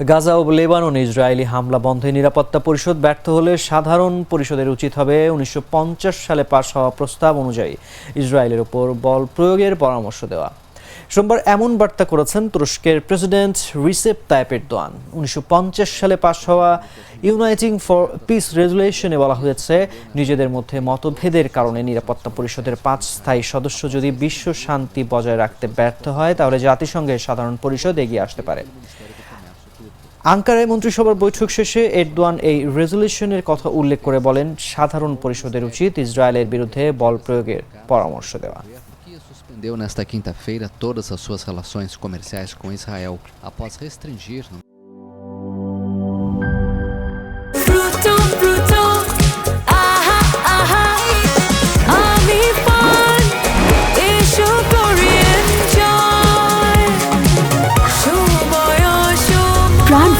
গাজা ও লেবাননে ইসরায়েলি হামলা বন্ধে নিরাপত্তা পরিষদ ব্যর্থ হলে সাধারণ পরিষদের উচিত হবে উনিশশো পঞ্চাশ সালে পাশ হওয়া প্রস্তাব অনুযায়ী ইসরায়েলের উপর বল প্রয়োগের পরামর্শ দেওয়া। সোমবার এমন বার্তা করেছেন তুরস্কের প্রেসিডেন্ট রিসেপ তাইপ দোয়ান উনিশশো পঞ্চাশ সালে পাশ হওয়া ইউনাইটিং ফর পিস রেজুলেশনে বলা হয়েছে, নিজেদের মধ্যে মতভেদের কারণে নিরাপত্তা পরিষদের পাঁচ স্থায়ী সদস্য যদি বিশ্ব শান্তি বজায় রাখতে ব্যর্থ হয়, তাহলে জাতিসংঘের সাধারণ পরিষদ এগিয়ে আসতে পারে। আঙ্কারায় মন্ত্রিসভার বৈঠক শেষে এরদোয়ান এই রেজলিউশনের কথা উল্লেখ করে বলেন, সাধারণ পরিষদের উচিত ইসরায়েলের বিরুদ্ধে বল প্রয়োগের পরামর্শ দেওয়া Suspendeu nesta quinta-feira todas as suas relações comerciais com Israel após restringir.